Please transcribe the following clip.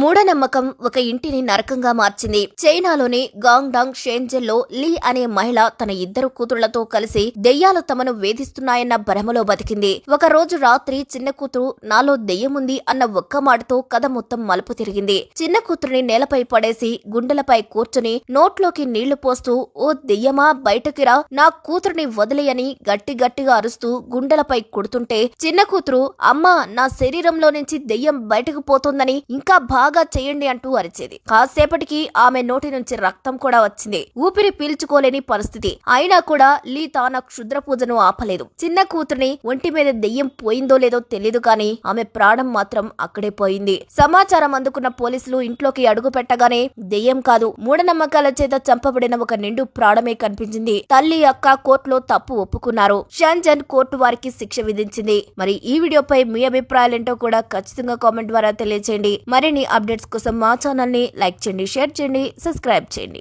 మూఢనమ్మకం ఒక ఇంటిని నరకంగా మార్చింది. చైనాలోని గాంగ్డాంగ్ షేంజెల్లో లీ అనే మహిళ తన ఇద్దరు కూతుళ్ళతో కలిసి దెయ్యాలు తమను వేధిస్తున్నాయన్న భ్రమలో బతికింది. ఒక రోజు రాత్రి చిన్న కూతురు నాలో దెయ్యముంది అన్న ఒక్క మాటతో కథ మొత్తం మలుపు తిరిగింది. చిన్న కూతురిని నేలపై పడేసి గుండెలపై కూర్చుని నోట్లోకి నీళ్ళు పోస్తూ ఓ దెయ్యమా బయటకి రా. నా కూతురిని వదిలేయని గట్టి గట్టిగా అరుస్తూ గుండెలపై కొడుతుంటే చిన్న కూతురు అమ్మా నా శరీరంలో నుంచి దెయ్యం బయటకు పోతోందని ఇంకా బాగా చేయండి అంటూ అరిచేది. కాసేపటికి ఆమె నోటి నుంచి రక్తం కూడా వచ్చింది. ఊపిరి పీల్చుకోలేని పరిస్థితి. అయినా కూడా లీ తాన క్షుద్ర పూజను ఆపలేదు. చిన్న కూతురిని ఒంటి మీద దెయ్యం పోయిందో లేదో తెలియదు కానీ ఆమె ప్రాణం మాత్రం అక్కడే పోయింది. సమాచారం అందుకున్న పోలీసులు ఇంట్లోకి అడుగు పెట్టగానే దెయ్యం కాదు మూఢనమ్మకాల చేత చంపబడిన ఒక నిండు ప్రాణమే కనిపించింది. తల్లి అక్క కోర్టులో తప్పు ఒప్పుకున్నారు. షాన్జన్ కోర్టు వారికి శిక్ష విధించింది. మరి ఈ వీడియోపై మీ అభిప్రాయాలేంటో కూడా ఖచ్చితంగా కామెంట్ ద్వారా తెలియజేయండి మరిన్ని అప్డేట్స్ కోసం మా ఛానల్ని లైక్ చేయండి షేర్ చేయండి సబ్స్క్రైబ్ చేయండి.